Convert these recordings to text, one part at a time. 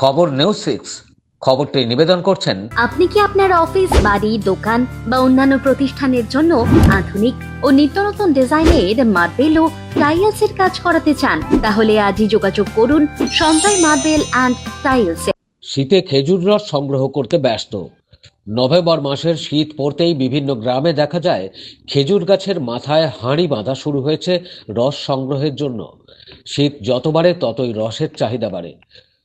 খবর news six. খবরটি নিবেদন করছেন আপনি কি আপনার অফিস বাড়ি দোকান বা অন্যান্য প্রতিষ্ঠানের জন্য আধুনিক ও নিত্য নতুন ডিজাইনের মার্বেল ও টাইলসের কাজ করাতে চান? তাহলে আজই যোগাযোগ করুন সঞ্জয় মার্বেল অ্যান্ড টাইলস শীতে খেজুর রস সংগ্রহ করতে ব্যস্ত। নভেম্বর মাসের শীত পড়তেই বিভিন্ন গ্রামে দেখা যায় খেজুর গাছের মাথায় হাঁড়ি বাঁধা শুরু হয়েছে রস সংগ্রহের জন্য। শীত যত বাড়ে ততই রসের চাহিদা বাড়ে।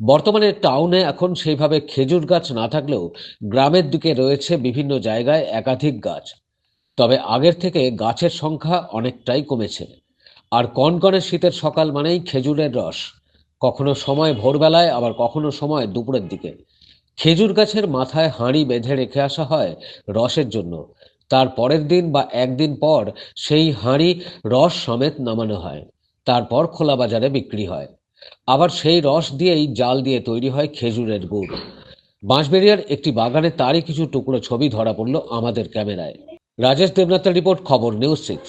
বর্তমানে টাউনে এখন সেইভাবে খেজুর গাছ না থাকলেও গ্রামের দিকে রয়েছে বিভিন্ন জায়গায় একাধিক গাছ। তবে আগের থেকে গাছের সংখ্যা অনেকটাই কমেছে। আর কনকনে শীতের সকাল মানেই খেজুরের রস। কখনো সময় ভোরবেলায়, আবার কখনো সময় দুপুরের দিকে। খেজুর গাছের মাথায় হাঁড়ি বেঁধে রেখে আসা হয় রসের জন্য। তার পরের দিন বা একদিন পর সেই হাঁড়ি রস সমেত নামানো হয়। তারপর খোলা বাজারে বিক্রি হয়। আবার সেই রস দিয়েই জাল দিয়ে তৈরি হয় খেজুরের গুড়। বাঁশবেরিয়ার একটি বাগানে তারই কিছু টুকরো ছবি ধরা পড়ল আমাদের ক্যামেরায়। রাজেশ দেবনাথের রিপোর্ট খবর নিউজ সিক্স।